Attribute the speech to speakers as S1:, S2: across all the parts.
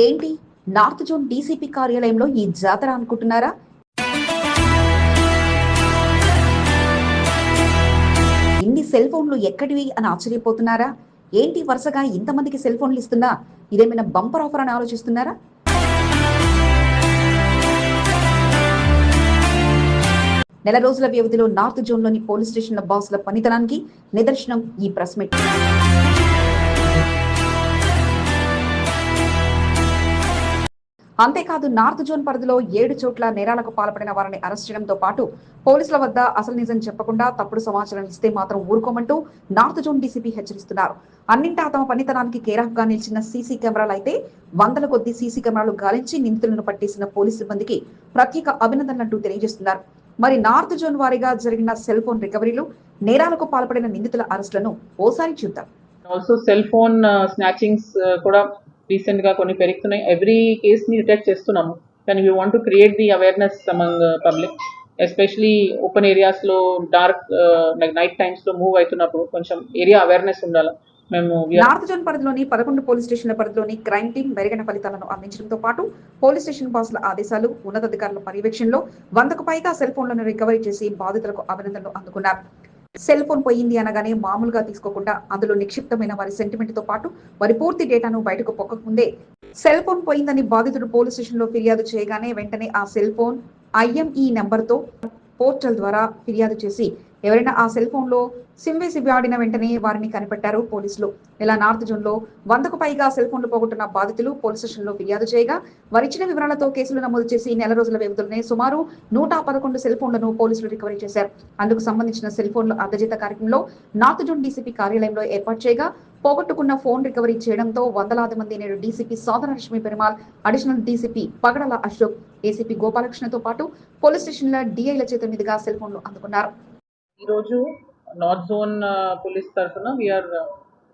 S1: ఏంటి? North zone DCP కార్యాలయంలో ఈ జాతర అనుకుంటున్నారా? ఇన్ని సెల్ ఫోన్లు ఎక్కడివి అని ఆశ్చర్యపోతున్నారా? ఏంటి వరుసగా ఇంతమందికి సెల్ ఫోన్లు ఇస్తున్నా? ఇదేమైనా బంపర్ ఆఫర్ అని ఆలోచిస్తున్నారా? నెల రోజుల వ్యవధిలో నార్త్ జోన్లోని పోలీస్ స్టేషన్ల బాసుల పనితనానికి నిదర్శనం ఈ ప్రెస్ మీట్. అంతేకాదు నార్త్ జోన్ పరిధిలో ఏడు చోట్ల నేరాలకు పాల్పడిన వారిని అరెస్ట్ చేయడంతో పాటు పోలీసుల వద్ద అసలు నిజం చెప్పకుండా తప్పుడు సమాచారం ఇస్తే మాత్రం ఊరుకోమంటూ నార్త్ జోన్ డీసీపీ హెచ్చరిస్తున్నారు. అన్నింటా తమ పనితనానికి కేరాఫ్గా నిలిచిన సీసీ కెమెరాలు అయితే వందల కొద్ది సీసీ కెమెరాలు గాలించి నిందితులను పట్టేసిన పోలీసు సిబ్బందికి ప్రత్యేక అభినందనలంటూ తెలియజేస్తున్నారు. మరి నార్త్ జోన్ వారీగా జరిగిన సెల్ ఫోన్ రికవరీలు నేరాలకు పాల్పడిన నిందితుల అరెస్టులను ఓసారి చూద్దాం.
S2: ఆల్సో సెల్ ఫోన్ స్నాచింగ్స్ కూడా రీసెంట్గా కొన్ని పెరుగుతున్నాయి. ఎవ్రీ కేస్ని డిటెక్ట్ చేస్తున్నాము. కానీ we want to create the awareness among public especially open ఏరియాస్లో డార్క్ నైట్ టైమ్స్లో మూవ్ అవుతున్నప్పుడు కొంచెం ఏరియా అవేర్నెస్ ఉండాలి. మేము
S1: నార్త్ జోన్ పరిధిలోని పదకొండు పోలీస్ స్టేషన్ల పరిధిలోని క్రైమ్ టీం మెరుగైన ఫలితాలను అందించడంతో పాటు పోలీస్ స్టేషన్ బాసుల ఆదేశాలు ఉన్నతాధికారుల పర్యవేక్షణలో వందకు పైగా సెల్ ఫోన్లను రికవరీ చేసి బాధితులకు అభినందనలు అందుకున్నారు. సెల్ ఫోన్ పోయింది అనగానే మామూలుగా తీసుకోకుండా అందులో నిక్షిప్తమైన వారి సెంటిమెంట్తో పాటు వారి పూర్తి డేటాను బయటకు పొక్కకుందే. సెల్ ఫోన్ పోయిందని బాధితుడు పోలీస్ స్టేషన్లో ఫిర్యాదు చేయగానే వెంటనే ఆ సెల్ ఫోన్ ఐఎంఈ తో పోర్టల్ ద్వారా ఫిర్యాదు చేసి ఎవరైనా ఆ సెల్ ఫోన్లో సిమ్ వేసి వాడిన వెంటనే వారిని కనిపెట్టారు పోలీసులు. ఇలా నార్త్ జోన్లో వందకు పైగా సెల్ ఫోన్లు పోగొట్టున్న బాధితులు పోలీస్ స్టేషన్లో ఫిర్యాదు చేయగా వారిచ్చిన వివరాలతో కేసులు నమోదు చేసి నెల రోజుల వ్యవధిలోనే సుమారు నూట పదకొండు సెల్ ఫోన్లను పోలీసులు రికవరీ చేశారు. అందుకు సంబంధించిన సెల్ ఫోన్ల అర్ధజీత కార్యక్రమంలో నార్త్ జోన్ డీసీపీ కార్యాలయంలో ఏర్పాటు చేయగా పోగొట్టుకున్న ఫోన్ రికవరీ చేయడంతో వందలాది మంది నేడు DCP Sadhanalakshmi Perumal additional DCP Pagadala Ashok ACP గోపాలకృష్ణతో పాటు పోలీస్ స్టేషన్ల డిఐల చేతుల మీదుగా సెల్ ఫోన్లు అందుకున్నారు.
S2: ఈరోజు నార్త్ జోన్ పోలీస్ తరఫున we are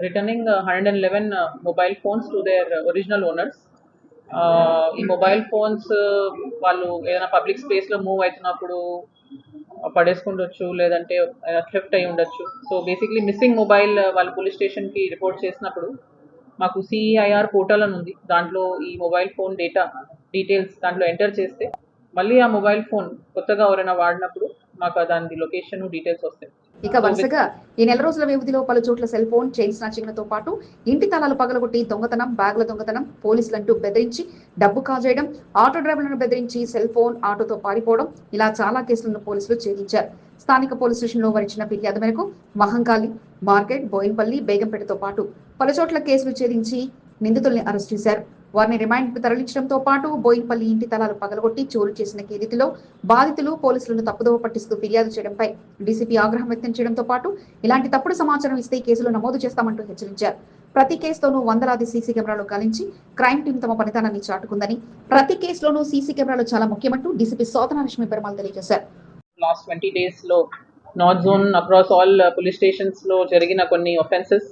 S2: returning hundred and eleven mobile phones to their original owners ఈ మొబైల్ ఫోన్స్ వాళ్ళు ఏదైనా పబ్లిక్ స్పేస్లో మూవ్ అవుతున్నప్పుడు పడేసుకుండొచ్చు లేదంటే థ్రిఫ్ట్ అయి ఉండొచ్చు. సో బేసిక్లీ మిస్సింగ్ మొబైల్ వాళ్ళు పోలీస్ స్టేషన్కి రిపోర్ట్ చేసినప్పుడు మాకు సిఐఆర్ పోర్టల్ అని ఉంది. దాంట్లో ఈ మొబైల్ ఫోన్ డేటా డీటెయిల్స్ దాంట్లో ఎంటర్ చేస్తే మళ్ళీ ఆ మొబైల్ ఫోన్ కొత్తగా ఎవరైనా వాడినప్పుడు మాకు దాని లొకేషన్ డీటెయిల్స్ వస్తాయి.
S1: ఇక వరుసగా ఈ నెల రోజుల వ్యవధిలో పలు చోట్ల సెల్ ఫోన్ చైన్ స్నాచింగ్లతో పాటు ఇంటి తాళాలు పగలగొట్టి దొంగతనం బ్యాగుల దొంగతనం పోలీసులంటూ బెదిరించి డబ్బు కాజేయడం ఆటో డ్రైవర్లను బెదిరించి సెల్ ఫోన్ ఆటోతో పారిపోవడం ఇలా చాలా కేసులను పోలీసులు ఛేదించారు. స్థానిక పోలీస్ స్టేషన్లో వరించిన ఫిర్యాదు మేరకు మహంకాళి మార్కెట్ బోయింపల్లి బేగంపేటతో పాటు పలు చోట్ల కేసులు ఛేదించి నిందితుల్ని అరెస్ట్ చేశారు. వారిని రిమాండ్ తరలించడంతో పాటు బోయిన్పల్లి ఇంటి తలాలు పగలగొట్టి చోరు చేసిన కేదితిలో బాధితులు పోలీసులను తప్పుదోవ పట్టిస్తూ ఫిర్యాదు చేయడంపై డీసీపీ ఆగ్రహం వ్యక్తం చేయడంతో పాటు ఇలాంటి తప్పుడు సమాచారం ఇస్తే కేసులు నమోదు చేస్తామంటూ హెచ్చరించారు. ప్రతి కేసులోనూ వందలాది సీసీ కెమెరాలు గాలించి క్రైమ్ టీం తమ పనితనాన్ని చాటుకుందని ప్రతి కేసులోనూ సీసీ కెమెరాలు చాలా ముఖ్యమంటూ డీసీపీ సోదన లక్ష్మి పెరుమాల్ తెలియజేశారు.
S2: లాస్ట్ ట్వంటీ డేస్లో north zone across all police స్టేషన్స్లో జరిగిన కొన్ని ఒఫెన్సెస్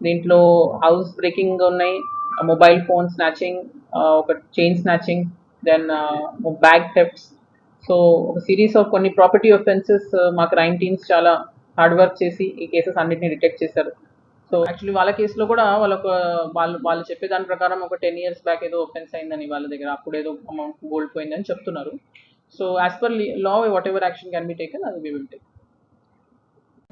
S2: దీంట్లో హౌస్ బ్రేకింగ్ ఉన్నాయి. మొబైల్ ఫోన్ స్నాచింగ్ ఒక chain snatching then bag thefts so ఒక సిరీస్ ఆఫ్ కొన్ని ప్రాపర్టీ ఒఫెన్సెస్ మా క్రైమ్ టీమ్స్ చాలా హార్డ్ వర్క్ చేసి ఈ కేసెస్ అన్నిటిని డిటెక్ట్ చేశారు. సో యాక్చువల్లీ వాళ్ళ కేసులో కూడా వాళ్ళకు వాళ్ళు వాళ్ళు చెప్పే దాని ప్రకారం ఒక టెన్ ఇయర్స్ బ్యాక్ ఏదో ఒఫెన్స్ అయిందని వాళ్ళ దగ్గర అప్పుడు ఏదో అమౌంట్ గోల్డ్ పోయిందని చెప్తున్నారు. So as per law whatever action can be taken అది వి విల్ టేక్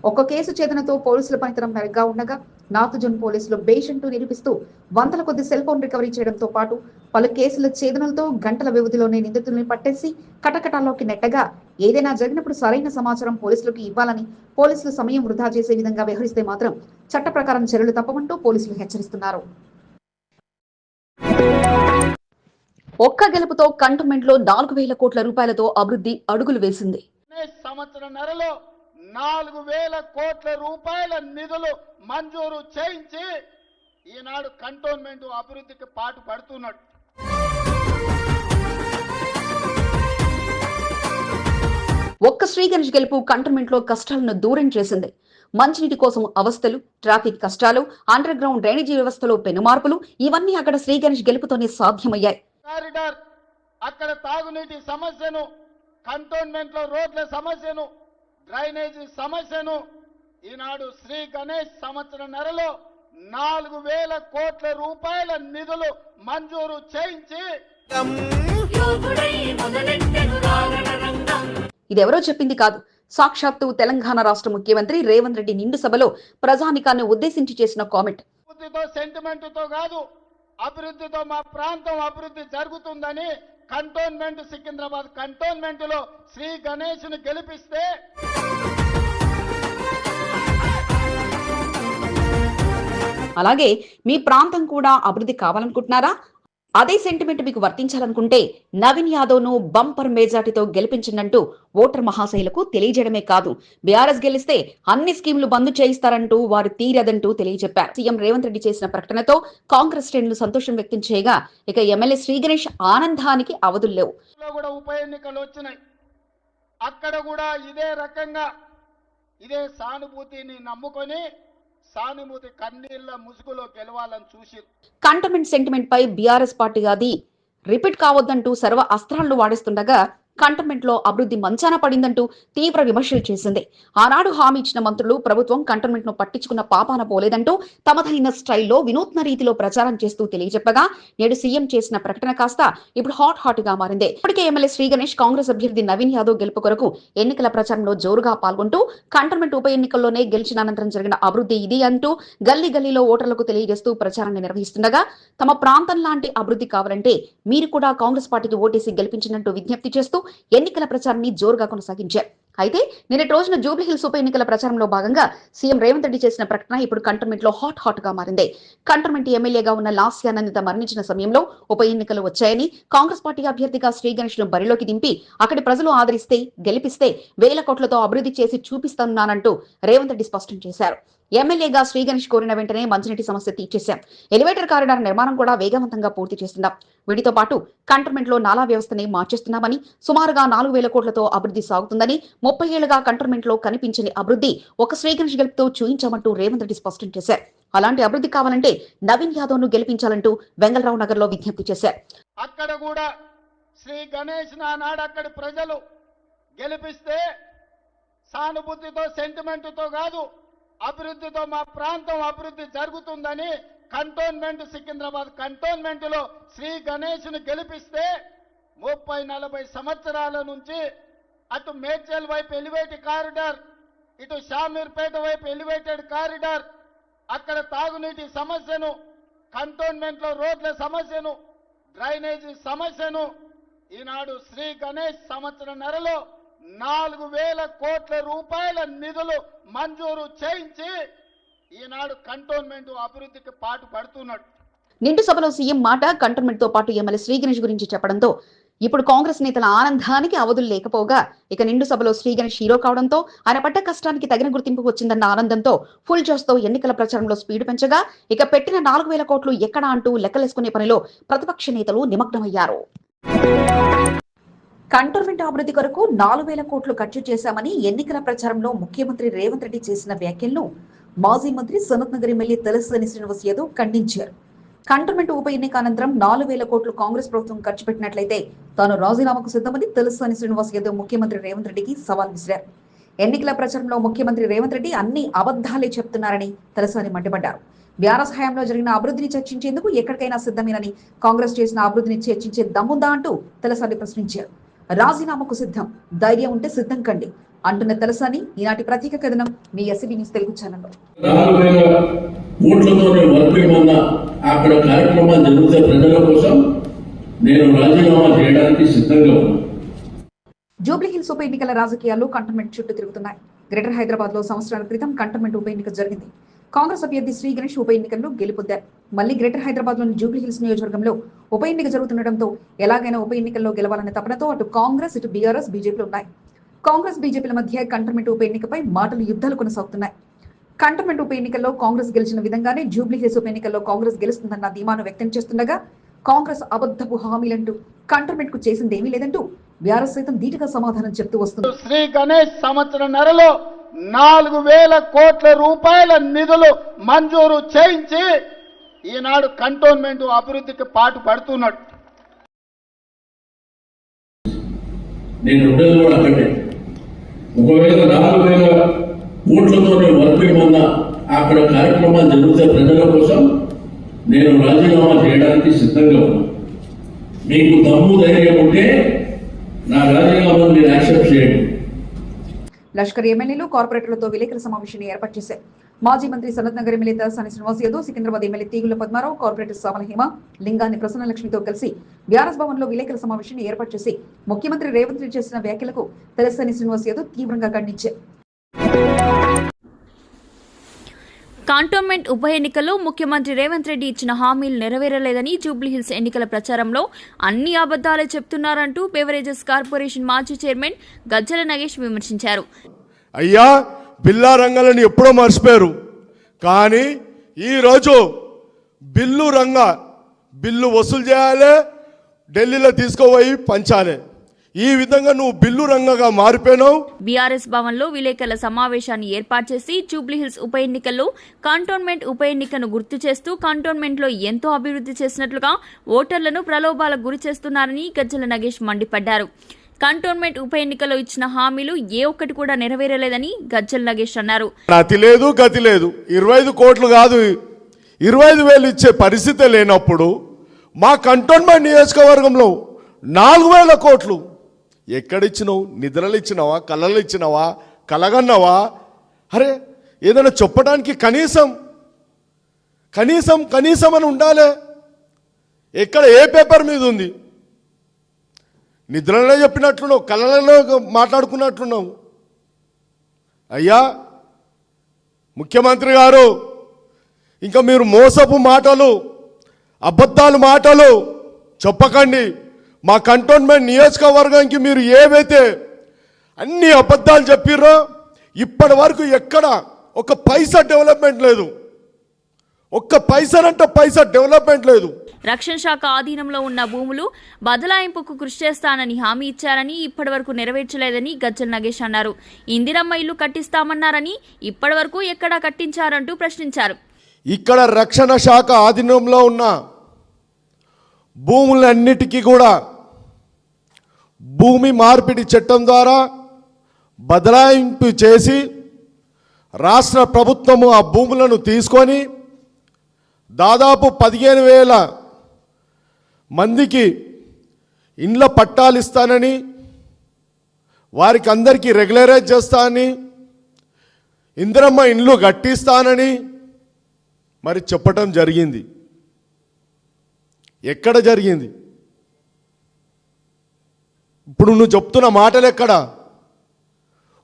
S1: ఒక్క కేసు ఛేదనతో పోలీసుల పనితనం మెరుగ్గా ఉండగా నార్త్ జోన్ పోలీసులు బేషంటూ నిరూపిస్తూ వందల కొద్ది సెల్ ఫోన్ రికవరీ చేయడంతో పాటు పలు కేసుల ఛేదనలతో గంటల వ్యవధిలోనే నిందితుల్ని పట్టేసి కటకటాల్లోకి నెట్టగా ఏదైనా జరిగినప్పుడు సరైన సమాచారం పోలీసులకు ఇవ్వాలని పోలీసులు సమయం వృధా చేసే విధంగా వ్యవహరిస్తే మాత్రం చట్ట ప్రకారం చర్యలు తప్పమంటూ పోలీసులు హెచ్చరిస్తున్నారు. ఒక్క గెలుపుతో కంటోన్మెంట్లో నాలుగు వేల కోట్ల రూపాయలతో అభివృద్ధి అడుగులు వేసింది.
S3: సంవత్సరం నెలలో నాలుగు వేల కోట్ల రూపాయల నిధులు మంజూరు చేయించి ఈనాడు కంటోన్మెంట్ అభివృద్ధికి పాటు పడుతున్నాడు.
S1: ఒక్క శ్రీ గణేష్ గెలుపు కంటోన్మెంట్లో కష్టాలను దూరం చేసింది. మంచినీటి కోసం అవస్థలు ట్రాఫిక్ కష్టాలు అండర్ గ్రౌండ్ డ్రైనేజీ వ్యవస్థలో పెనుమార్పులు ఇవన్నీ అక్కడ శ్రీ గణేష్ గెలుపుతోనే సాధ్యమయ్యాయి.
S3: అక్కడ తాగునీటి సమస్యను కంటోన్మెంట్లో రోడ్ల సమస్యను డ్రైనేజీ సమస్యను ఈనాడు శ్రీ గణేష్ సంవత్సరంన్నరలో నాలుగు వేల కోట్ల రూపాయల నిధులు మంజూరు చేయించి
S1: ఇదెవరో చెప్పింది కాదు. సాక్షాత్తు తెలంగాణ రాష్ట్ర ముఖ్యమంత్రి రేవంత్ రెడ్డి నిండు సభలో ప్రజానికాన్ని ఉద్దేశించి చేసిన కామెంట్.
S3: అభివృద్ధితో సెంటిమెంట్తో కాదు అభివృద్ధితో మా ప్రాంతం అభివృద్ధి జరుగుతుందని కంటోన్మెంట్ సికింద్రాబాద్ కంటోన్మెంట్లో శ్రీ గణేష్ను గెలిపిస్తే
S1: అలాగే మీ ప్రాంతం కూడా అభివృద్ధి కావాలనుకుంటున్నారా? అదే సెంటిమెంట్ మీకు వర్తించాలనుకుంటే నవీన్ యాదవ్ను బంపర్ మేజార్టీతో గెలిపించిందంటూ ఓటర్ మహాశైలకు తెలియజేయడమే కాదు. బీఆర్ఎస్ గెలిస్తే అన్ని స్కీములు బంద్ చేయిస్తారంటూ వారు తీరదంటూ తెలియజెప్పారు. సీఎం రేవంత్ రెడ్డి చేసిన ప్రకటనతో కాంగ్రెస్ శ్రేణులు సంతోషం వ్యక్తం చేయగా ఇక ఎమ్మెల్యే శ్రీ గణేష్ ఆనందానికి అవధుల్లేవు
S3: లేవు. కూడా ఉప ఎన్నికలు వచ్చినాయి. అక్కడ కూడా ఇదే రకంగా ఇదే సానుభూతిని నమ్ముకొని సానుభూతి కన్నీళ్ళ ముసుగులో గెలవాలని చూసి
S1: కంటమెంట్ సెంటిమెంట్ పై బీఆర్ఎస్ పార్టీ అది రిపీట్ కావద్దంటూ సర్వ అస్త్రాలను వాడేస్తుండగా కంటోన్మెంట్లో అభివృద్ధి మంచాన పడిందంటూ తీవ్ర విమర్శలు చేసింది. ఆనాడు హామీ ఇచ్చిన మంత్రులు ప్రభుత్వం కంటోన్మెంట్ను పట్టించుకున్న పాపాన పోలేదంటూ తమదైన స్టైల్లో వినూత్న రీతిలో ప్రచారం చేస్తూ తెలియజెప్పగా నేడు సీఎం చేసిన ప్రకటన కాస్త ఇప్పుడు హాట్ హాట్గా మారింది. ఇప్పటికే ఎమ్మెల్యే శ్రీ గణేష్ కాంగ్రెస్ అభ్యర్థి నవీన్ యాదవ్ గెలుపు కొరకు ఎన్నికల ప్రచారంలో జోరుగా పాల్గొంటూ కంటోన్మెంట్ ఉప ఎన్నికల్లోనే గెలిచిన అనంతరం జరిగిన అభివృద్ధి ఇది అంటూ గల్లీ గల్లీలో ఓటర్లకు తెలియజేస్తూ ప్రచారాన్ని నిర్వహిస్తుండగా తమ ప్రాంతం లాంటి అభివృద్ధి కావాలంటే మీరు కూడా కాంగ్రెస్ పార్టీకి ఓటేసి గెలిపించినట్టు విజ్ఞప్తి చేస్తూ ఎన్నికల ప్రచారాన్ని జోరుగా కొనసాగించారు అయితే నిన్నటి రోజున జూబ్లీహిల్స్ ఉప ఎన్నికల ప్రచారంలో భాగంగా సీఎం రేవంత్ రెడ్డి చేసిన ప్రకటన ఇప్పుడు కంటోన్మెంట్లో హాట్ హాట్గా మారింది. కంటోన్మెంట్ ఎమ్మెల్యేగా ఉన్న లాస్యానందిత మరణించిన సమయంలో ఉప ఎన్నికలు వచ్చాయని కాంగ్రెస్ పార్టీ అభ్యర్థిగా శ్రీ గణేష్ను బరిలోకి దింపి అక్కడి ప్రజలు ఆదరిస్తే గెలిపిస్తే వేల కోట్లతో అభివృద్ధి చేసి చూపిస్తున్నానంటూ రేవంత్ రెడ్డి స్పష్టం చేశారు. ఎమ్మెల్యేగా శ్రీ గణేష్ కోరిన వెంటనే మంచినీటి సమస్య తీర్చేశాం. ఎలివేటర్ కారిడార్ నిర్మాణం కూడా వేగవంతంగా పూర్తి చేస్తున్నాం. వీటితో పాటు కంటోన్మెంట్లో నాలా వ్యవస్థని మార్చేస్తున్నామని సుమారుగా నాలుగు వేల కోట్లతో అభివృద్ధి సాగుతుందని ముప్పై ఏళ్ళుగా కంటోన్మెంట్లో కనిపించని అభివృద్ధి ఒక శ్రీగణేష్ గెలుపుతో చూయించామంటూ రేవంత్ రెడ్డి స్పష్టం చేశారు. అలాంటి అభివృద్ధి కావాలంటే నవీన్ యాదవ్ను గెలిపించాలంటూ వెంగళరావు నగర్లో విజ్ఞప్తి చేశారు.
S3: అక్కడ కూడా శ్రీ గణేష్ నానాడు అక్కడి ప్రజలు గెలిపిస్తే సానుభూతితో సెంటిమెంట్తో కాదు అభివృద్ధితో మా ప్రాంతం అభివృద్ధి జరుగుతుందని కంటోన్మెంట్ సికింద్రాబాద్ కంటోన్మెంట్లో శ్రీ గణేష్ను గెలిపిస్తే ముప్పై నలభై సంవత్సరాల నుంచి అటు మేడ్చల్ వైపు ఎలివేట్ కారిడార్ ఇటు షామీర్పేట వైపు ఎలివేటెడ్ కారిడార్ అక్కడ తాగునీటి సమస్యను కంటోన్మెంట్లో రోడ్ల సమస్యను డ్రైనేజీ సమస్యను ఈనాడు శ్రీ గణేష్ సంవత్సరం నెలలో నాలుగు వేల కోట్ల రూపాయల నిధులు మంజూరు చేయించి ఈనాడు కంటోన్మెంట్ అభివృద్ధికి పాటు పడుతున్నాడు.
S1: నిండు సభలో సీఎం మాట కంటోన్మెంట్తో పాటు ఎమ్మెల్యే శ్రీ గణేష్ గురించి చెప్పడంతో ఇప్పుడు కాంగ్రెస్ నేతల ఆనందానికి అవధులు లేకపోగా ఇక నిండు సభలో శ్రీ గణేష్ హీరో కావడంతో ఆయన పడ్డ కష్టానికి తగిన గుర్తింపు వచ్చిందన్న ఆనందంతో ఫుల్ జోస్తో ఎన్నికల ప్రచారంలో స్పీడ్ పెంచగా ఇక పెట్టిన నాలుగు వేల కోట్లు ఎక్కడా అంటూ లెక్కలేసుకునే పనిలో ప్రతిపక్ష నేతలు నిమగ్నమయ్యారు. కంటోన్మెంట్ అభివృద్ధి కొరకు నాలుగు వేల కోట్లు ఖర్చు చేశామని ఎన్నికల ప్రచారంలో ముఖ్యమంత్రి రేవంత్ రెడ్డి చేసిన వ్యాఖ్యలను మాజీ మంత్రి సనత్ నగర్ ఎమ్మెల్యే తలసాని శ్రీనివాస్ యాదవ్ ఖండించారు. కంటోన్మెంట్ ఉప ఎన్నిక అనంతరం నాలుగు వేల కోట్లు కాంగ్రెస్ ప్రభుత్వం ఖర్చు పెట్టినట్లయితే తాను రాజీనామాకు సిద్ధమని తలసాని శ్రీనివాస్ యాదవ్ ముఖ్యమంత్రి రేవంత్ రెడ్డికి సవాల్ విసిరారు. ఎన్నికల ప్రచారంలో ముఖ్యమంత్రి రేవంత్ రెడ్డి అన్ని అబద్ధాలే చెప్తున్నారని తలసాని మండిపడ్డారు. బీఆర్ఎస్ హయాంలో జరిగిన అభివృద్ధిని చర్చించేందుకు ఎక్కడికైనా సిద్ధమేనని కాంగ్రెస్ చేసిన అభివృద్ధిని చర్చించే దమ్ముందా అంటూ తలసాని ప్రశ్నించారు. రాజీనామాకు సిద్ధం. ధైర్యం ఉంటే సిద్ధం కండి. అంటున్న తలసాని ఈనాటి ప్రత్యేక కథనం మీ ఎస్సీబీ న్యూస్ తెలుగు ఛానల్లో.
S4: ఓట్లతో నేను వర్పేమన్నా అక్కడ కార్యక్రమాలు జరుగుతాయి ప్రజల కోసం నేను రాజీనామా చేయడానికి సిద్ధంగా ఉన్నాను.
S1: జూబ్లీ హిల్స్ ఉప ఎన్నికల రాజకీయాలు కంటోన్మెంట్ చుట్టూ తిరుగుతున్నాయి. గ్రేటర్ హైదరాబాద్లో సంవత్సరాల క్రితం కంటోన్మెంట్ ఉప ఎన్నిక జరిగింది. కాంగ్రెస్ అభ్యర్థి శ్రీ గణేష్ ఉప ఎన్నికల్లో గెలుపొందారు. మళ్ళీ గ్రేటర్ హైదరాబాద్లోని జూబ్లీ హిల్స్ నియోజకవర్గంలో ఉప ఎన్నిక జరుగుతుండటంతో ఎలాగైనా ఉప ఎన్నికల్లో గెలవాలనే తపనతో అటు కాంగ్రెస్ ఇటు బీఆర్ఎస్ బీజేపీలు ఉన్నాయి. కాంగ్రెస్ బీజేపీల మధ్య కంటర్మెంట్ ఉప ఎన్నికపై మాటలు యుద్ధాలు కొనసాగుతున్నాయి. కంటర్మెంట్ ఉప ఎన్నికల్లో కాంగ్రెస్ గెలిచిన విధంగానే జూబ్లీ హిల్స్ ఉప ఎన్నికల్లో కాంగ్రెస్ గెలుస్తుందన్న ధీమాను వ్యక్తం చేస్తుండగా కాంగ్రెస్ అబద్ధపు హామీలంటూ కంటర్మెంట్కు చేసింది ఏమీ లేదంటూ బీఆర్ఎస్ సైతం ధీటుగా సమాధానం చెప్తూ వస్తుంది.
S3: శ్రీ గణేష్ సంవత్సరన్నరలో నాలుగు వేల కోట్ల రూపాయల నిధులు మంజూరు చేయించి ఈనాడు కంటోన్మెంట్ అభివృద్ధికి పాటు పడుతున్నాడు.
S4: నేను ఉండేది కూడా అక్కడే. ఒకవేళ నాలుగు వేల ఓట్లతో నేను అక్కడ కార్యక్రమాలు జరుగుతాయి ప్రజల కోసం నేను రాజీనామా చేయడానికి సిద్ధంగా ఉన్నా. మీకు దమ్ము ధైర్యం ఉంటే నా రాజీనామాను మీరు యాక్సెప్ట్ చేయండి.
S1: లష్కర్ ఎమ్మెల్యేలు కార్పొరేటర్లతో విలేకరుల సమావేశాన్ని ఏర్పాటు చేశారు. మాజీ మంత్రి Sanath Nagar MLA Talasani Srinivas Yadav Secunderabad MLA Teegala Padmarao corporator Samala Hema లింగాన్ని ప్రసన్నలక్ష్మితో కలిసి బీఆర్ఎస్ భవన్లో విలేకరుల సమావేశాన్ని ఏర్పాటు చేసి ముఖ్యమంత్రి రేవంత్ రెడ్డి చేసిన వ్యాఖ్యలకు తలసాని శ్రీనివాస్ యాదవ్ తీవ్రంగా ఖండించారు.
S5: కాంటోన్మెంట్ ఉప ఎన్నికల్లో ముఖ్యమంత్రి రేవంత్ రెడ్డి ఇచ్చిన హామీలు నెరవేరలేదని జూబ్లీహిల్స్ ఎన్నికల ప్రచారంలో అన్ని అబద్దాలే చెప్తున్నారంటూ బెవరేజెస్ కార్పొరేషన్ మాజీ చైర్మన్ గజ్జల నగేష్ విమర్శించారు.
S6: అయ్యా బిల్లా రంగాలను ఎప్పుడో మర్చిపోయారు. కానీ ఈరోజు బిల్లు రంగ బిల్లు వసూలు చేయాలి ఢిల్లీలో తీసుకుపోయి పంచాలి. ఈ విధంగా నువ్వు బిల్లు రంగగా మారిపోయినావు.
S5: బీఆర్ఎస్ భవన్లో విలేకరుల సమావేశాన్ని ఏర్పాటు చేసి జూబ్లీహిల్స్ ఉప ఎన్నికల్లో కంటోన్మెంట్ ఉప ఎన్నికను గుర్తు చేస్తూ కంటోన్మెంట్లో ఎంతో అభివృద్ధి చేసినట్లుగా ఓటర్లను ప్రలోభాలకు గురి చేస్తున్నారని గజ్జల నగేష్ మండిపడ్డారు. కంటోన్మెంట్ ఉప ఎన్నికలో ఇచ్చిన హామీలు ఏ ఒక్కటి కూడా నెరవేరలేదని గజ్జల్ నగేష్ అన్నారు.
S6: గతి లేదు గతి లేదు. ఇరవై ఐదు కోట్లు కాదు. ఇరవై ఐదు వేలు ఇచ్చే పరిస్థితి లేనప్పుడు మా కంటోన్మెంట్ నియోజకవర్గంలో నాలుగు వేల కోట్లు. ఎక్కడిచ్చినావు? నిద్రలు ఇచ్చినావా కళలు ఇచ్చినావా కలగన్నావా? అరే ఏదైనా చెప్పడానికి కనీసం కనీసం కనీసం అని ఉండాలి. ఎక్కడ ఏ పేపర్ మీద ఉంది? నిద్రలో చెప్పినట్లున్నావు కళలలో మాట్లాడుకున్నట్లున్నావు. అయ్యా ముఖ్యమంత్రి గారు ఇంకా మీరు మోసపు మాటలు అబద్ధాలు మాటలు చెప్పకండి. మా కంటోన్మెంట్ నియోజకవర్గానికి మీరు ఏవైతే అన్ని అబద్ధాలు చెప్పిర్రో ఇప్పటి వరకు ఎక్కడ ఒక పైసా డెవలప్మెంట్ లేదు. ఒక్క పైసనంటే పైసా డెవలప్మెంట్ లేదు.
S5: రక్షణ శాఖ ఆధీనంలో ఉన్న భూములు బదలాయింపుకు కృషి చేస్తానని హామీ ఇచ్చారని ఇప్పటివరకు నెరవేర్చలేదని గజ్జల నగేష్ అన్నారు. ఇందిరమ్మ ఇల్లు కట్టిస్తామన్నారని ఇప్పటివరకు ఎక్కడా కట్టించారంటూ ప్రశ్నించారు.
S6: ఇక్కడ రక్షణ శాఖ ఆధీనంలో ఉన్న భూములన్నిటికీ కూడా భూమి మార్పిడి చట్టం ద్వారా బదలాయింపు చేసి రాష్ట్ర ప్రభుత్వము ఆ భూములను తీసుకొని దాదాపు పదిహేను వేల మందికి ఇండ్ల పట్టాలు ఇస్తానని వారికి అందరికీ రెగ్యులరైజ్ చేస్తానని ఇందిరమ్మ ఇండ్లు కట్టిస్తానని మరి చెప్పటం జరిగింది. ఎక్కడ జరిగింది? ఇప్పుడు నువ్వు చెప్తున్న మాటలు ఎక్కడ?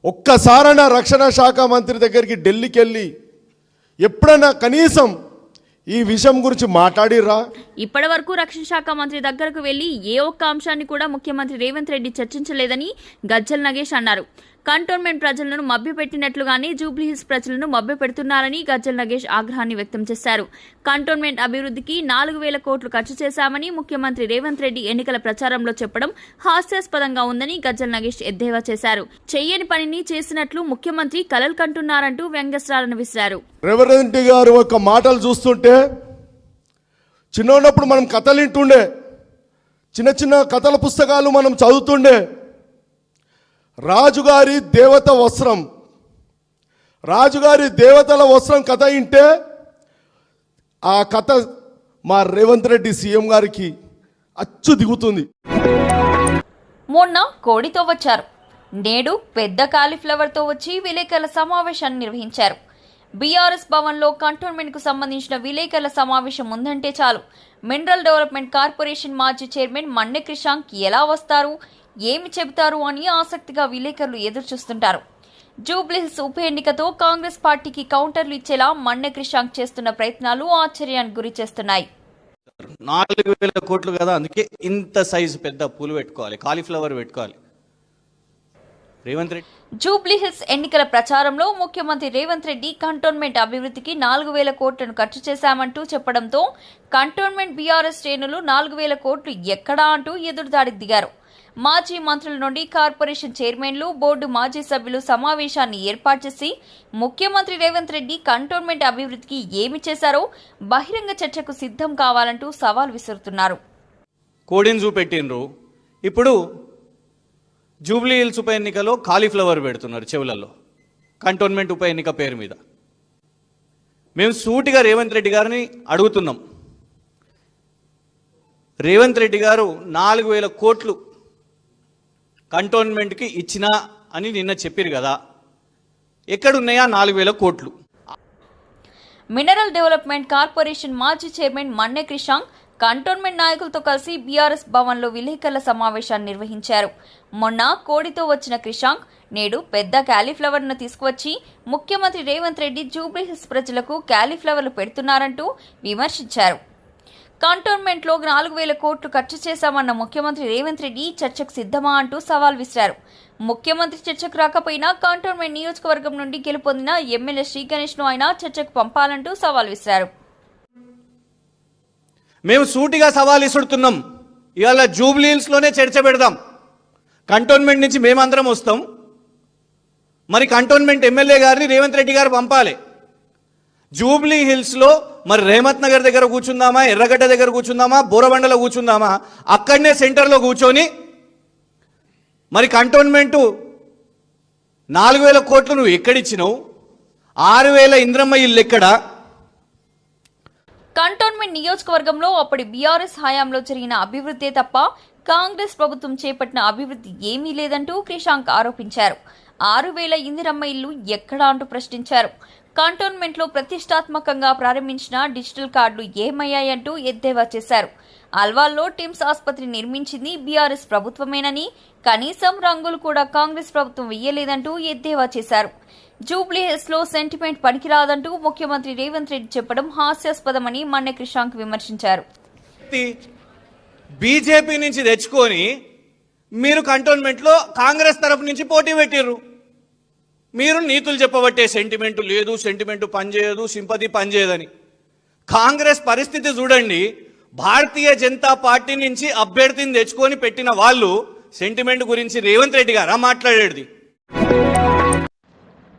S6: ఒక్కసారైనా రక్షణ శాఖ మంత్రి దగ్గరికి ఢిల్లీకి వెళ్ళి ఎప్పుడైనా కనీసం ఈ విషయం గురించి మాట్లాడిర్రా?
S5: ఇప్పటివరకు రక్షణ శాఖ మంత్రి దగ్గరకు వెళ్ళి ఏ ఒక్క అంశాన్ని కూడా ముఖ్యమంత్రి రేవంత్ రెడ్డి చర్చించలేదని గజ్జల్ నగేష్ అన్నారు. కంటోన్మెంట్ ప్రజలను మభ్యపెట్టినట్లుగానే జూబ్లీహిల్స్ ప్రజలను మభ్యపెడుతున్నారని గజ్జల్ నగేష్ ఆగ్రహాన్ని వ్యక్తం చేశారు. కంటోన్మెంట్ అభివృద్ధికి నాలుగు వేల కోట్లు ఖర్చు చేశామని ముఖ్యమంత్రి రేవంత్ రెడ్డి ఎన్నికల ప్రచారంలో చెప్పడం హాస్యాస్పదంగా ఉందని గజ్జల్ నగేష్ ఎద్దేవా చేశారు. చెయ్యని పనిని చేసినట్లు ముఖ్యమంత్రి కలలు కంటున్నారంటూ వ్యంగ్యస్త్రాలను విసిరారు.
S6: రెవరెంట్ గారు ఒక మాటలు చూస్తుంటే చిన్న ఉన్నప్పుడు మనం కథలు వింటుండే చిన్న చిన్న కథల పుస్తకాలు మనం చదువుతుండే రాజుగారి దేవత వస్త్రం. రాజుగారి దేవతల వస్త్రం కథ వింటే ఆ కథ మా రేవంత్ రెడ్డి సీఎం గారికి అచ్చు దిగుతుంది.
S5: మొన్న కోడితో వచ్చారు. నేడు పెద్ద కాలీఫ్లవర్తో వచ్చి విలేకరుల సమావేశాన్ని నిర్వహించారు. బీఆర్ఎస్ భవన్లో కంటోన్మెంట్కు సంబంధించిన విలేకరుల సమావేశం ఉందంటే చాలు. మినరల్ డెవలప్మెంట్ కార్పొరేషన్ మాజీ చైర్మన్ మన్నె క్రిషాంక్ ఎలా వస్తారు? ఏమి చెబుతారు అని ఆసక్తిగా విలేకరులు ఎదురుచూస్తుంటారు. జూబ్లీహిల్స్ ఉప ఎన్నికతో కాంగ్రెస్ పార్టీకి కౌంటర్లు ఇచ్చేలా మన్నె క్రిషాంక్ చేస్తున్న ప్రయత్నాలు ఆశ్చర్యానికి గురి చేస్తున్నాయి.
S7: నాలుగు వేల కోట్లు కదా అందుకే ఇంత సైజు పెద్ద పూలు పెట్టుకోవాలి కాలీఫ్లవర్ పెట్టుకోవాలి. రేవంత్ రెడ్డి
S5: జూబ్లీహిల్స్ ఎన్నికల ప్రచారంలో ముఖ్యమంత్రి రేవంత్ రెడ్డి కంటోన్మెంట్ అభివృద్ధికి నాలుగు వేల కోట్లను ఖర్చు చేశామంటూ చెప్పడంతో కంటోన్మెంట్ బీఆర్ఎస్ శ్రేణులు నాలుగు వేల కోట్లు ఎక్కడా అంటూ ఎదురుదాడికి దిగారు. మాజీ మంత్రుల నుండి కార్పొరేషన్ చైర్మన్లు బోర్డు మాజీ సభ్యులు సమావేశాన్ని ఏర్పాటు చేసి ముఖ్యమంత్రి రేవంత్ రెడ్డి కంటోన్మెంట్ అభివృద్ధికి ఏమి చేశారో బహిరంగ చర్చకు సిద్ధం కావాలంటూ సవాల్ విసురుతున్నారు.
S7: కోడిని చూపెట్టిండ్రు. ఇప్పుడు జూబ్లీ హిల్స్ ఉప ఎన్నికలో కాలీఫ్లవర్ పెడుతున్నారు చెవులలో. కంటోన్మెంట్ ఉప ఎన్నిక పేరు మీద. మేము సూటిగా రేవంత్ రెడ్డి గారిని అడుగుతున్నాం. రేవంత్ రెడ్డి గారు నాలుగు వేల కోట్లు కంటోన్మెంట్కి ఇచ్చినా అని నిన్న చెప్పారు కదా. ఎక్కడున్నాయా నాలుగు వేల కోట్లు?
S5: మినరల్ డెవలప్మెంట్ కార్పొరేషన్ మాజీ చైర్మన్ మన్నె క్రిషాంక్ కంటోన్మెంట్ నాయకులతో కలిసి బీఆర్ఎస్ భవన్లో విలేకరుల సమావేశాన్ని నిర్వహించారు. మొన్న కోడితో వచ్చిన క్రిషాంక్ నేడు పెద్ద క్యాలీఫ్లవర్ను తీసుకువచ్చి ముఖ్యమంత్రి రేవంత్ రెడ్డి జూబ్లీహిల్స్ ప్రజలకు క్యాలీఫ్లవర్లు పెడుతున్నారంటూ విమర్శించారు. కంటోన్మెంట్లో నాలుగు వేల కోట్లు ఖర్చు చేశామన్న ముఖ్యమంత్రి రేవంత్ రెడ్డి చర్చకు సిద్ధమా అంటూ సవాల్ విసిరారు. ముఖ్యమంత్రి చర్చకు రాకపోయినా కంటోన్మెంట్ నియోజకవర్గం నుండి గెలుపొందిన ఎమ్మెల్యే శ్రీ ను ఆయన చర్చకు పంపాలంటూ సవాల్ విసిరారు.
S7: మేము సూటిగా సవాల్ ఇసుడుతున్నాం ఇవాళ జూబ్లీహిల్స్లోనే చర్చ పెడదాం. కంటోన్మెంట్ నుంచి మేమందరం వస్తాం. మరి కంటోన్మెంట్ ఎమ్మెల్యే గారిని రేవంత్ రెడ్డి గారు పంపాలి. జూబ్లీ హిల్స్లో మరి రేమత్ నగర్ దగ్గర కూర్చుందామా ఎర్రగడ్డ దగ్గర కూర్చుందామా బోరబండలో కూర్చుందామా? అక్కడనే సెంటర్లో కూర్చొని మరి కంటోన్మెంటు నాలుగు వేల కోట్లు నువ్వు ఎక్కడిచ్చినావు? ఆరు వేల ఇంద్రమ్మ ఇల్లు ఎక్కడా?
S5: కంటోన్మెంట్ నియోజకవర్గంలో అప్పటి బీఆర్ఎస్ హయాంలో జరిగిన అభివృద్ధే తప్ప కాంగ్రెస్ ప్రభుత్వం చేపట్టిన అభివృద్ధి ఏమీ లేదంటూ క్రిషాంక్ ఆరోపించారు. ఆరు వేల ఇందిరమ్మ ఇల్లు ఎక్కడా అంటూ ప్రశ్నించారు. కంటోన్మెంట్లో ప్రతిష్టాత్మకంగా ప్రారంభించిన డిజిటల్ కార్డులు ఏమయ్యాయంటూ ఎద్దేవా చేశారు. అల్వాల్లో టిమ్స్ ఆసుపత్రి నిర్మించింది బీఆర్ఎస్ ప్రభుత్వమేనని కనీసం రంగులు కూడా కాంగ్రెస్ ప్రభుత్వం వెయ్యలేదంటూ ఎద్దేవా చేశారు. జూబ్లీహిల్స్లో సెంటిమెంట్ పనికిరాదంటూ ముఖ్యమంత్రి రేవంత్ రెడ్డి చెప్పడం హాస్యాస్పదమని మన్నె క్రిషాంక్ విమర్శించారు
S7: బీజేపీ నుంచి తెచ్చుకొని మీరు కంటోన్మెంట్లో కాంగ్రెస్ తరపు నుంచి పోటీ పెట్టిర్రు. మీరు నీతులు చెప్పబట్టే సెంటిమెంటు లేదు సెంటిమెంటు పనిచేయదు సింపతి పనిచేయదని. కాంగ్రెస్ పరిస్థితి చూడండి భారతీయ జనతా పార్టీ నుంచి అభ్యర్థిని తెచ్చుకొని పెట్టిన వాళ్ళు సెంటిమెంట్ గురించి రేవంత్ రెడ్డి గారా మాట్లాడేది?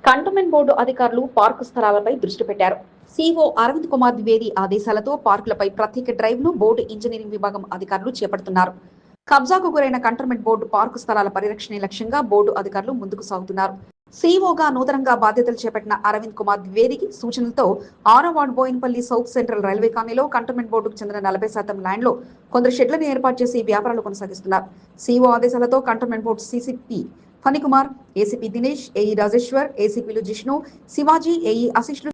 S1: కంటోన్మెంట్ బోర్డు అధికారులు పార్కు స్థలాలపై దృష్టి పెట్టారు. సిఓ అరవింద్ కుమార్ ద్వివేది ఆదేశాలతో పార్కులపై ప్రత్యేక డ్రైవ్ను బోర్డు ఇంజనీరింగ్ విభాగం అధికారులు చేపడుతున్నారు. కబ్జాకు గురైన కంటోన్మెంట్ బోర్డు పార్కు స్థలాల పరిరక్షణ లక్ష్యంగా బోర్డు అధికారులు ముందుకు సాగుతున్నారు. సీఓగా నూతనంగా బాధ్యతలు చేపట్టిన అరవింద్ కుమార్ ద్వివేదికి సూచనలతో ఆరో వార్డ్ సౌత్ సెంట్రల్ రైల్వే కాలనీలో కంటోన్మెంట్ బోర్డుకు చెందిన నలభై శాతం ల్యాండ్లో కొందరు షెడ్లను ఏర్పాటు చేసి వ్యాపారాలు కొనసాగిస్తున్నారు. సీఓ ఆదేశాలతో cantonment board CCP Phanikumar ACP Dinesh AE Rajeshwar ఏసీపీలు Jishnu Shivaji AE అసిస్టులు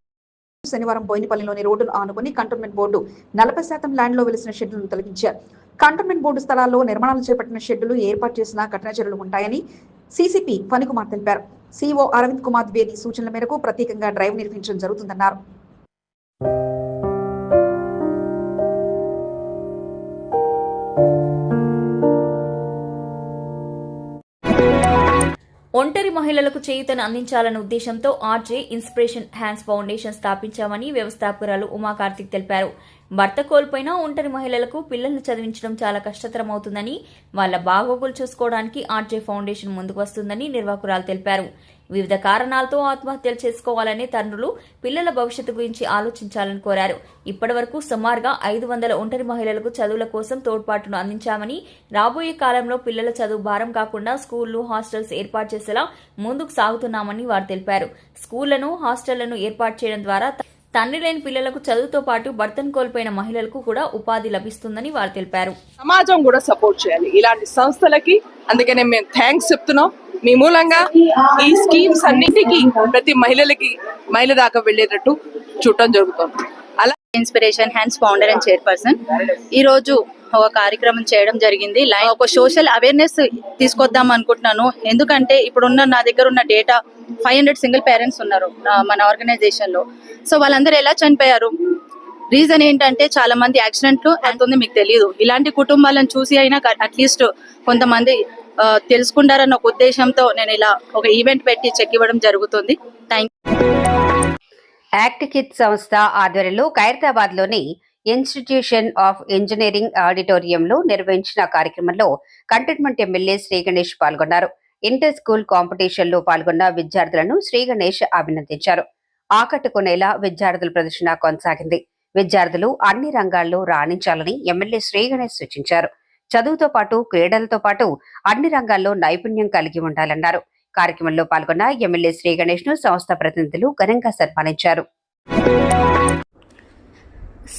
S1: శనివారం బోయినపల్లిలోని రోడ్డును ఆనుకుని కంటోన్మెంట్ బోర్డు నలభై శాతం ల్యాండ్లో వెలిసిన షెడ్లను తొలగించారు. కంటోన్మెంట్ బోర్డు స్థలాల్లో నిర్మాణాలు చేపట్టిన షెడ్డులు ఏర్పాటు చేసిన కఠిన చర్యలు ఉంటాయని సీసీపీ ఫణికుమార్ తెలిపారు. సీఓ అరవింద్ కుమార్ ద్వేది సూచనల మేరకు ప్రత్యేకంగా డ్రైవ్ నిర్వహించడం జరుగుతుందన్నారు.
S5: ఒంటరి మహిళలకు చేయూతను అందించాలన్న ఉద్దేశంతో ఆర్జే ఇన్స్పిరేషన్ హ్యాండ్స్ ఫౌండేషన్ స్థాపించామని వ్యవస్థాపకురాలు ఉమా కార్తిక్ తెలిపారు. భర్త కోల్పోయిన ఒంటరి మహిళలకు పిల్లల్ని చదివించడం చాలా కష్టతరం అవుతుందని వాళ్ళ బాగోగులు చూసుకోవడానికి ఆర్జే ఫౌండేషన్ ముందుకు వస్తుందని నిర్వాహకురాలు తెలిపారు. వివిధ కారణాలతో ఆత్మహత్యలు చేసుకోవాలని తండ్రులు పిల్లల భవిష్యత్తు గురించి ఆలోచించాలని కోరారు. ఇప్పటివరకు సుమారుగా ఐదు వందల ఒంటరి మహిళలకు చదువుల కోసం తోడ్పాటును అందించామని రాబోయే కాలంలో పిల్లల చదువు భారం కాకుండా స్కూళ్ళు హాస్టల్స్ ఏర్పాటు చేసేలా ముందుకు సాగుతున్నామని వారు తెలిపారు. స్కూళ్ళను హాస్టళ్ళను ఏర్పాటు చేయడం ద్వారా తండ్రి లేని పిల్లలకు చదువుతో పాటు భర్తను కోల్పోయిన మహిళలకు కూడా ఉపాధి లభిస్తుందని వారు తెలిపారు.
S8: సమాజం కూడా సపోర్ట్ చేయాలి. ఇలాంటి సంస్థలకి అందుకనే మేము థ్యాంక్స్ చెప్తున్నాం. మీ మూలంగా ఈ స్కీమ్స్ అన్నిటికీ ప్రతి మహిళలకి మహిళ దాకా వెళ్ళేటట్టు చూడటం జరుగుతుంది. అలా
S9: inspiration hands founder and chairperson. ఈ రోజు ఒక కార్యక్రమం చేయడం జరిగింది. లైన్ ఒక సోషల్ అవేర్నెస్ తీసుకొద్దాం అనుకుంటున్నాను. ఎందుకంటే ఇప్పుడున్న నా దగ్గర ఉన్న data five hundred single parents ఉన్నారు మన ఆర్గనైజేషన్లో. సో వాళ్ళందరూ ఎలా చనిపోయారు? రీజన్ ఏంటంటే చాలా మంది యాక్సిడెంట్లు అవుతుంది మీకు తెలియదు ఇలాంటి కుటుంబాలను చూసి అయినా అట్లీస్ట్ కొంతమంది తెలుసుకుంటారన్న ఒక ఉద్దేశంతో నేను ఇలా ఒక ఈవెంట్ పెట్టి చెక్ ఇవ్వడం జరుగుతుంది. థ్యాంక్
S10: యాక్ట్ కిట్ సంస్థ ఆధ్వర్యంలో ఖైరతాబాద్లోని ఇన్స్టిట్యూషన్ ఆఫ్ ఇంజనీరింగ్ ఆడిటోరియంలో నిర్వహించిన కార్యక్రమంలో కంటోన్మెంట్ ఎమ్మెల్యే శ్రీ గణేష్ పాల్గొన్నారు. ఇంటర్ స్కూల్ కాంపిటీషన్లో పాల్గొన్న విద్యార్థులను శ్రీ గణేష్ అభినందించారు. ఆకట్టుకునేలా విద్యార్థుల ప్రదర్శన కొనసాగింది. విద్యార్థులు అన్ని రంగాల్లో రాణించాలని ఎమ్మెల్యే శ్రీ గణేష్ సూచించారు. చదువుతో పాటు క్రీడలతో పాటు అన్ని రంగాల్లో నైపుణ్యం కలిగి ఉండాలన్నారు. కార్యక్రమంలో పాల్గొన్న ఎమ్మెల్యే శ్రీ గణేష్ను సంస్థ ప్రతినిధులు ఘనంగా సన్మానించారు.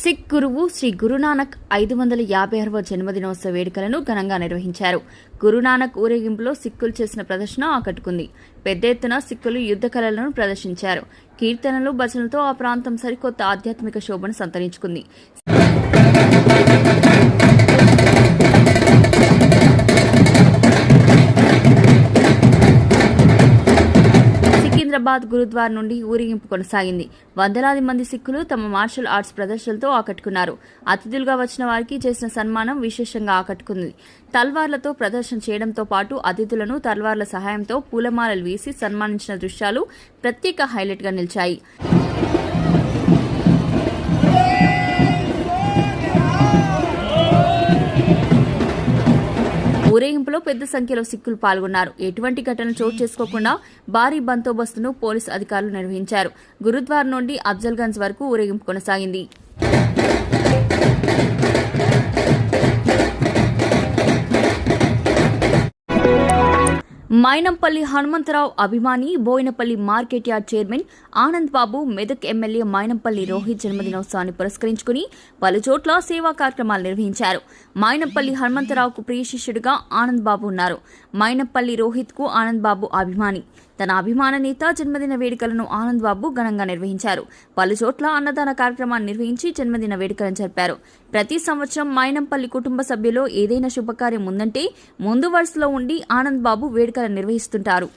S5: సిక్ గురువు శ్రీ గురునానక్ ఐదు వందల యాభై ఆరవ జన్మదినోత్సవ వేడుకలను ఘనంగా నిర్వహించారు. గురునానక్ ఊరేగింపులో సిక్కులు చేసిన ప్రదర్శన ఆకట్టుకుంది. పెద్ద ఎత్తున సిక్కులు యుద్ధ కళలను ప్రదర్శించారు. కీర్తనలు భజనలతో ఆ ప్రాంతం సరికొత్త ఆధ్యాత్మిక శోభను సంతరించుకుంది. సికింద్రాబాద్ గురుద్వార్ నుండి ఊరేగింపు కొనసాగింది. వందలాది మంది సిక్కులు తమ మార్షల్ ఆర్ట్స్ ప్రదర్శనలతో ఆకట్టుకున్నారు. అతిథులుగా వచ్చిన వారికి చేసిన సన్మానం విశేషంగా ఆకట్టుకుంది. తల్వార్లతో ప్రదర్శన చేయడంతో పాటు అతిథులను తల్వార్ల సహాయంతో పూలమాలలు వేసి సన్మానించిన దృశ్యాలు ప్రత్యేక హైలైట్గా నిలిచాయి. ఊరేగింపులో పెద్ద సంఖ్యలో సిక్కులు పాల్గొన్నారు. ఎటువంటి ఘటన చోటు చేసుకోకుండా భారీ బందోబస్తును పోలీసు అధికారులు నిర్వహించారు. గురుద్వార్ నుండి అఫ్జల్గంజ్ వరకు ఊరేగింపు కొనసాగింది. మైనంపల్లి హనుమంతరావు అభిమాని Boinapally market yard chairman Anand Babu Medak MLA Mynampally Rohit జన్మదినోత్సవాన్ని పురస్కరించుకుని పలు చోట్ల సేవా కార్యక్రమాలు నిర్వహించారు. మైనంపల్లి హనుమంతరావుకు ప్రియ శిష్యుడిగా ఆనంద్ బాబు ఉన్నారు. మైనంపల్లి రోహిత్కు ఆనంద్ బాబు అభిమాని. తన అభిమాన నేత జన్మదిన వేడుకలను ఆనంద్ బాబు ఘనంగా నిర్వహించారు. పలు చోట్ల అన్నదాన కార్యక్రమాన్ని నిర్వహించి జన్మదిన వేడుకలను జరిపారు. ప్రతి సంవత్సరం మైనంపల్లి కుటుంబ సభ్యులో ఏదైనా శుభకార్యం ఉందంటే ముందు వరుసలో ఉండి ఆనంద్ బాబు వేడుకలను నిర్వహిస్తుంటారు.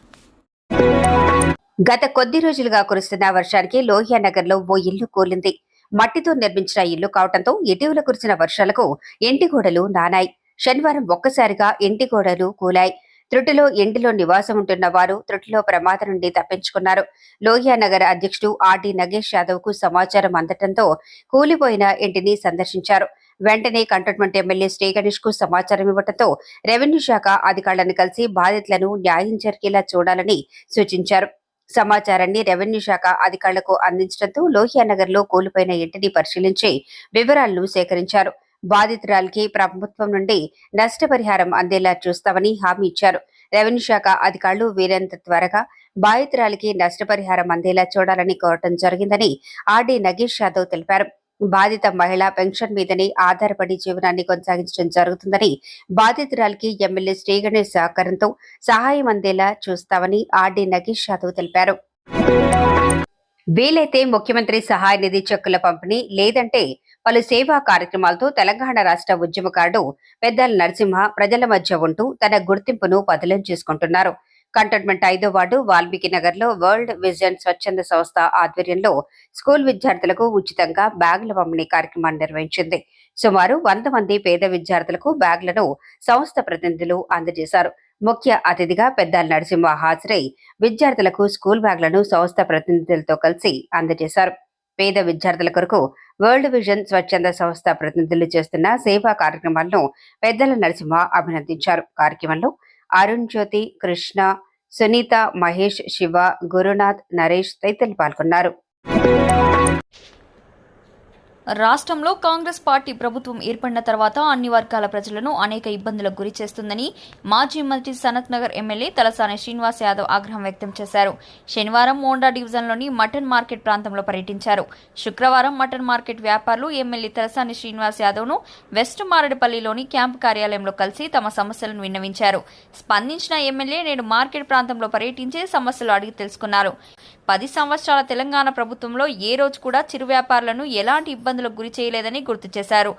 S10: గత కొద్ది రోజులుగా కురుస్తున్న వర్షానికి లోహియా నగర్లో ఓ ఇల్లు కూలింది. మట్టితో నిర్మించిన ఇల్లు కావడంతో ఇటీవల కురిసిన వర్షాలకు ఇంటి గోడలు నానాయి. శనివారం ఒక్కసారిగా ఇంటి గోడలు కూలాయి. త్రుటిలో ఇంటిలో నివాసం ఉంటున్న వారు త్రుటిలో ప్రమాదం నుండి తప్పించుకున్నారు. లోహియా నగర్ అధ్యక్షుడు ఆర్డి నగేష్ యాదవ్కు సమాచారం అందటంతో కూలిపోయిన ఇంటిని సందర్శించారు. వెంటనే కంటోన్మెంట్ ఎమ్మెల్యే శ్రీ గణేష్కు సమాచారం ఇవ్వడంతో రెవెన్యూ శాఖ అధికారులను కలిసి బాధితులను న్యాయం జరిగేలా చూడాలని సూచించారు. సమాచారాన్ని రెవెన్యూ శాఖ అధికారులకు అందించడంతో లోహియా నగర్లో కూలిపోయిన ఇంటిని పరిశీలించి వివరాలను సేకరించారు. బాధితురాలికి ప్రభుత్వం నుండి నష్టపరిహారం అందేలా చూస్తామని హామీ ఇచ్చారు. రెవెన్యూ శాఖ అధికారులు వీరంత త్వరగా బాధితురాలికి నష్టపరిహారం అందేలా చూడాలని కోరటం జరిగిందని ఆర్డీ నగేష్ యాదవ్ తెలిపారు. బాధిత మహిళ పెన్షన్ మీదనే ఆధారపడి జీవనాన్ని కొనసాగించడం జరుగుతుందని బాధితురాలికి ఎమ్మెల్యే శ్రీగణేష్ సహకారంతో సహాయం అందేలా చూస్తామని ఆర్డీ నగేష్ యాదవ్ తెలిపారు. వీలైతే ముఖ్యమంత్రి సహాయ నిధి చెక్కుల పంపిణీ లేదంటే పలు సేవా కార్యక్రమాలతో తెలంగాణ రాష్ట్ర ఉద్యమకారుడు పెద్దల నరసింహ ప్రజల మధ్య ఉంటూ తన గుర్తింపును బదిలం చేసుకుంటున్నారు. కంటోన్మెంట్ ఐదో వార్డు వాల్మీకి నగర్లో వరల్డ్ విజన్ స్వచ్ఛంద సంస్థ ఆధ్వర్యంలో స్కూల్ విద్యార్థులకు ఉచితంగా బ్యాగుల పంపిణీ కార్యక్రమాన్ని నిర్వహించింది. సుమారు వంద మంది పేద విద్యార్థులకు బ్యాగులను సంస్థ ప్రతినిధులు అందజేశారు. ముఖ్య అతిథిగా పెద్దాల నరసింహ హాజరై విద్యార్థులకు స్కూల్ బ్యాగ్లను సంస్థ ప్రతినిధులతో కలిసి అందజేశారు. పేద విద్యార్థుల కొరకు వరల్డ్ విజన్ స్వచ్ఛంద సంస్థ ప్రతినిధులు చేస్తున్న సేవా కార్యక్రమాలను పెద్దల నరసింహ అభినందించారు. కార్యక్రమంలో అరుణ్ జ్యోతి కృష్ణ సునీత మహేష్ శివ గురునాథ్ నరేష్ తదితరులు పాల్గొన్నారు.
S5: రాష్ట్రంలో కాంగ్రెస్ పార్టీ ప్రభుత్వం ఏర్పడిన తర్వాత అన్ని వర్గాల ప్రజలను అనేక ఇబ్బందులకు గురి చేస్తుందని మాజీ మంత్రి సనత్ నగర్ ఎమ్మెల్యే తలసాని శ్రీనివాస్ యాదవ్ ఆగ్రహం వ్యక్తం చేశారు. శనివారం మోండా డివిజన్లోని మటన్ మార్కెట్ ప్రాంతంలో పర్యటించారు. శుక్రవారం మటన్ మార్కెట్ వ్యాపారులు ఎమ్మెల్యే తలసాని శ్రీనివాస్ యాదవ్ను వెస్ట్ మారడిపల్లిలోని క్యాంపు కార్యాలయంలో కలిసి తమ సమస్యలను విన్నవించారు. స్పందించిన ఎమ్మెల్యే నేడు మార్కెట్ ప్రాంతంలో పర్యటించి సమస్యలు అడిగి తెలుసుకున్నారు. పది సంవత్సరాల తెలంగాణ ప్రభుత్వంలో ఏ రోజు కూడా చిరు వ్యాపారులను ఎలాంటి ఇబ్బందులకు గురి చేయలేదని గుర్తు చేశారు.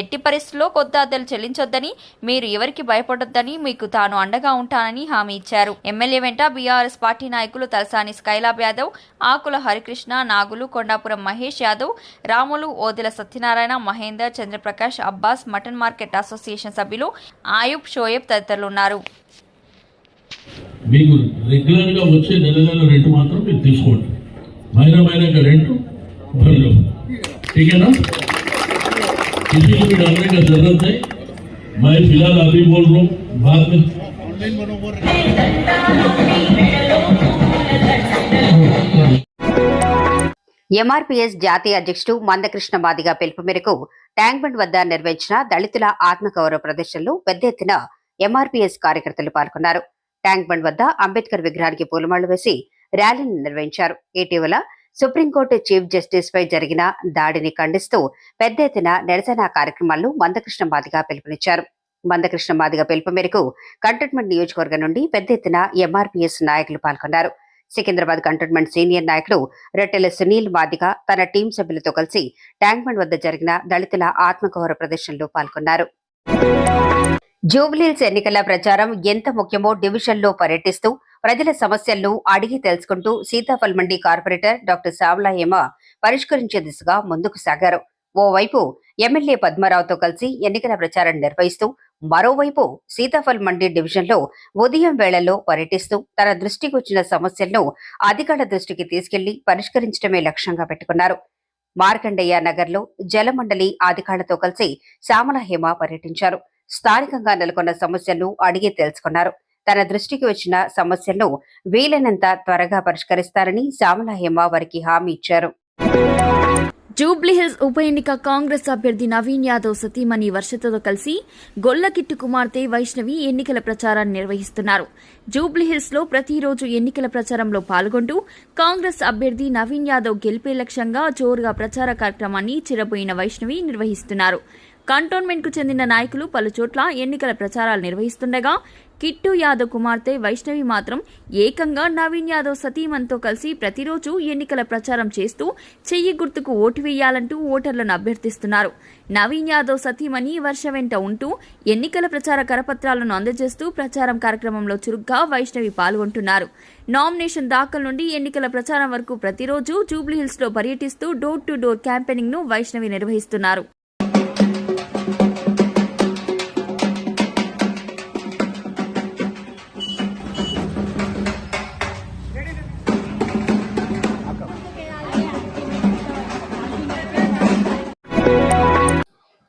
S5: ఎట్టి పరిస్థితుల్లో కొత్త అద్దెలు చెల్లించొద్దని మీరు ఎవరికి భయపడొద్దని మీకు తాను అండగా ఉంటానని హామీ ఇచ్చారు. ఎమ్మెల్యే వెంట బీఆర్ఎస్ పార్టీ నాయకులు Talasani Skylab Yadav Akula Harikrishna Nagulu Kondapuram Mahesh Yadav Ramulu Odela Satyanarayana Mahender Chandraprakash Abbas mutton market association సభ్యులు ఆయుబ్ షోయబ్ తదితరులు ఉన్నారు.
S4: మీకు రెగ్యులర్ గా వచ్చే నెల నెల రెంట్ మాత్రం మీరు తీసుకోండి మహిళ మహిళగా రెంట్ భరలో ठीक है ना किसी को भी डालने का जरूरत है मैं फिलहाल अभी बोल रहा हूँ बाद में
S10: ఎంఆర్పీఎస్ జాతీయ అధ్యక్షుడు మందకృష్ణ మాదిగ పిలుపు మేరకు ట్యాంక్ బండ్ వద్ద నిర్వహించిన దళితుల ఆత్మగౌరవ ప్రదర్శనలో పెద్ద ఎత్తున ఎంఆర్పీఎస్ కార్యకర్తలు పాల్గొన్నారు ట్యాంక్ బండ్ వద్ద అంబేద్కర్ విగ్రహానికి పూలమాళ్ళు వేసి ర్యాలీని నిర్వహించారు. ఇటీవల సుప్రీంకోర్టు చీఫ్ జస్టిస్ పై జరిగిన దాడిని ఖండిస్తూ పెద్ద ఎత్తున నిరసన కార్యక్రమాల్లో మందకృష్ణ మాదిగ పిలుపునిచ్చారు. మందకృష్ణ మాదిగ పిలుపు మేరకు కంటోన్మెంట్ నియోజకవర్గం నుండి పెద్ద ఎత్తున ఎంఆర్పీఎస్ నాయకులు పాల్గొన్నారు. సికింద్రాబాద్ కంటోన్మెంట్ సీనియర్ నాయకులు రొట్టెల సునీల్ మాదిగ తన టీం సభ్యులతో కలిసి ట్యాంక్ బండ్ వద్ద జరిగిన దళితుల ఆత్మగౌరవ ప్రదర్శనలో పాల్గొన్నారు. జూబ్లీల్స్ ఎన్నికల ప్రచారం ఎంత ముఖ్యమో డివిజన్లో పర్యటిస్తూ ప్రజల సమస్యలను అడిగి తెలుసుకుంటూ సీతాఫల్ మండి కార్పొరేటర్ డాక్టర్ సావ్లా హేమ పరిష్కరించే దిశగా ముందుకు సాగారు. ఓవైపు ఎమ్మెల్యే పద్మారావుతో కలిసి ఎన్నికల ప్రచారం నిర్వహిస్తూ మరోవైపు సీతాఫల్ మండి డివిజన్లో ఉదయం వేళల్లో పర్యటిస్తూ తన దృష్టికి వచ్చిన సమస్యలను అధికారుల దృష్టికి తీసుకెళ్ళి పరిష్కరించడమే లక్ష్యంగా పెట్టుకున్నారు. మార్కండేయ నగర్లో జలమండలి అధికారులతో కలిసి శ్యామల హేమ పర్యటించారు. స్థానికంగా నెలకొన్న సమస్యలను అడిగి తెలుసుకున్నారు. తన దృష్టికి వచ్చిన సమస్యలను వీలైనంత త్వరగా పరిష్కరిస్తారని శ్యామల హేమ వారికి హామీ ఇచ్చారు.
S5: జూబ్లీహిల్స్ ఉప ఎన్నిక కాంగ్రెస్ అభ్యర్థి నవీన్ యాదవ్ సతీమణి వర్షతో కలిసి గొల్లకిట్టు కుమార్తె వైష్ణవి ఎన్నికల ప్రచారాన్ని నిర్వహిస్తున్నారు. జూబ్లీహిల్స్లో ప్రతిరోజు ఎన్నికల ప్రచారంలో పాల్గొంటూ కాంగ్రెస్ అభ్యర్థి నవీన్ యాదవ్ గెలిపే లక్ష్యంగా జోరుగా ప్రచార కార్యక్రమాన్ని చిరపోయిన వైష్ణవి నిర్వహిస్తున్నారు. కంటోన్మెంట్కు చెందిన నాయకులు పలుచోట్ల ఎన్నికల ప్రచారాలు నిర్వహిస్తుండగా కిట్టు యాదవ్ కుమార్తె వైష్ణవి మాత్రం ఏకంగా నవీన్ యాదవ్ సతీమన్తో కలిసి ప్రతిరోజు ఎన్నికల ప్రచారం చేస్తూ చెయ్యి గుర్తుకు ఓటు వేయాలంటూ ఓటర్లను అభ్యర్థిస్తున్నారు. నవీన్ యాదవ్ సతీమణి వర్ష వెంట ఉంటూ ఎన్నికల ప్రచార కరపత్రాలను అందజేస్తూ ప్రచారం కార్యక్రమంలో చురుగ్గా వైష్ణవి పాల్గొంటున్నారు. నామినేషన్ దాఖలు నుండి ఎన్నికల ప్రచారం వరకు ప్రతిరోజు జూబ్లీహిల్స్లో పర్యటిస్తూ డోర్ టు డోర్ క్యాంపెయినింగ్ను వైష్ణవి నిర్వహిస్తున్నారు.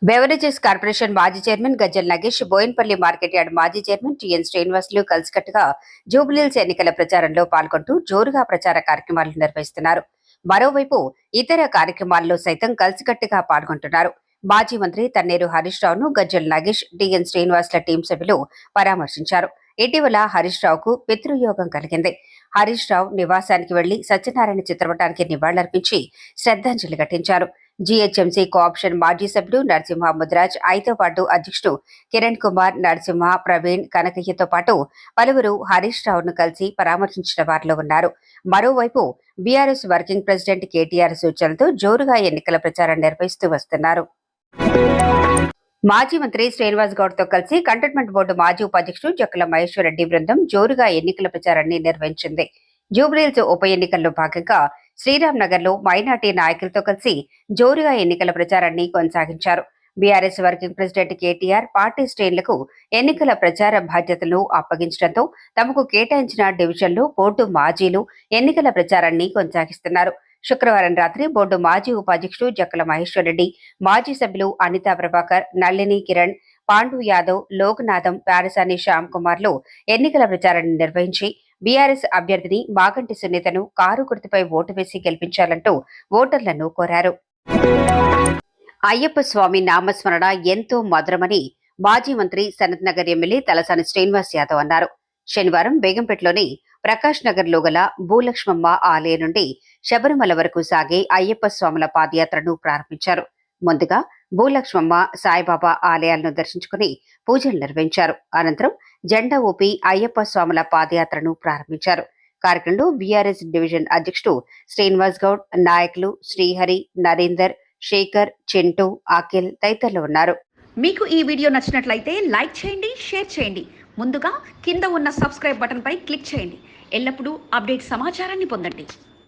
S10: బెవరేజెస్ కార్పొరేషన్ మాజీ chairman Gajjal Nagesh Boinpally market yard మాజీ చైర్మన్ టిఎన్ శ్రీనివాసులు కలిసికట్టుగా జూబ్లీల్స్ ఎన్నికల ప్రచారంలో పాల్గొంటూ జోరుగా ప్రచార కార్యక్రమాలు నిర్వహిస్తున్నారు. మరోవైపు ఇతర కార్యక్రమాల్లో సైతం కలిసికట్టుగా పాల్గొంటున్నారు. మాజీ మంత్రి తన్నేరు హరీష్ రావును గజ్జల్ నగేష్ టిఎన్ శ్రీనివాసుల టీం సభ్యులు పరామర్శించారు. ఇటీవల హరీష్ రావుకు పితృయోగం కలిగింది. హరీష్ రావు నివాసానికి వెళ్ళి సత్యనారాయణ చిత్రపటానికి నివాళులర్పించి శ్రద్ధాంజలి ఘటించారు. జీహెచ్ఎంసీ కోఆప్షన్ మాజీ సభ్యుడు నరసింహ ముద్రాజ్ ఐతో పాటు అధ్యక్షుడు కిరణ్ కుమార్ నరసింహ ప్రవీణ్ కనకయ్యతో పాటు పలువురు హరీష్ రావును కలిసి పరామర్శించిన వారిలో ఉన్నారు. మరోవైపు బీఆర్ఎస్ వర్కింగ్ ప్రెసిడెంట్ కేటీఆర్ సూచనలతో జోరుగా ఎన్నికల ప్రచారం నిర్వహిస్తూ వస్తున్నారు. మాజీ మంత్రి శ్రీనివాస్ గౌడ్తో కలిసి కంటోన్మెంట్ బోర్డు మాజీ ఉపాధ్యక్షుడు జక్కల మహేశ్వర రెడ్డి బృందం జోరుగా ఎన్నికల ప్రచారాన్ని నిర్వహించింది. జూబ్లీహిల్స్ ఉప ఎన్నికల్లో భాగంగా శ్రీరామ్ నగర్లో మైనార్టీ నాయకులతో కలిసి జోరుగా ఎన్నికల ప్రచారాన్ని కొనసాగించారు. BRS working president KTR party శ్రేణులకు ఎన్నికల ప్రచార బాధ్యతలను అప్పగించడంతో తమకు కేటాయించిన డివిజన్లో బోర్డు మాజీలు ఎన్నికల ప్రచారాన్ని కొనసాగిస్తున్నారు. శుక్రవారం రాత్రి బోర్డు మాజీ ఉపాధ్యక్షుడు జక్కల మహేశ్వర్ రెడ్డి మాజీ సభ్యులు అనితా ప్రభాకర్ నళిని కిరణ్ పాండు యాదవ్ లోక్నాథం పారసాని శ్యామ్ కుమార్లు ఎన్నికల ప్రచారాన్ని నిర్వహించి బీఆర్ఎస్ అభ్యర్థిని మాగంటి సునీతను కారు గుర్తుపై ఓటు వేసి గెలిపించాలంటూ ఓటర్లను కోరారు. అయ్యప్ప స్వామి నామస్మరణ ఎంతో మధురమని మాజీ మంత్రి సనత్ నగర్ ఎమ్మెల్యే తలసాని శ్రీనివాస్ యాదవ్ అన్నారు. శనివారం బేగంపేటలోని ప్రకాష్ నగర్లో గల భూలక్ష్మమ్మ ఆలయం నుండి శబరిమల వరకు సాగే అయ్యప్ప స్వాముల పాదయాత్రను ప్రారంభించారు. ముందుగా భూలక్ష్మమ్మ సాయిబాబా ఆలయాలను దర్శించుకుని పూజలు నిర్వహించారు. అనంతరం జెండా ఊపి అయ్యప్ప స్వాముల పాదయాత్రను ప్రారంభించారు. కార్యక్రమంలో బీఆర్ఎస్ డివిజన్ అధ్యక్షుడు శ్రీనివాస్ గౌడ్ నాయకులు శ్రీహరి నరేందర్ శేఖర్ చింటూ అఖిల్ తదితరులు ఉన్నారు.
S1: మీకు ఈ వీడియో నచ్చినట్లయితే లైక్ చేయండి షేర్ చేయండి. ముందుగా కింద ఉన్న సబ్స్క్రైబ్ బటన్పై క్లిక్ చేయండి. ఎల్లప్పుడూ అప్డేట్ సమాచారాన్ని పొందండి.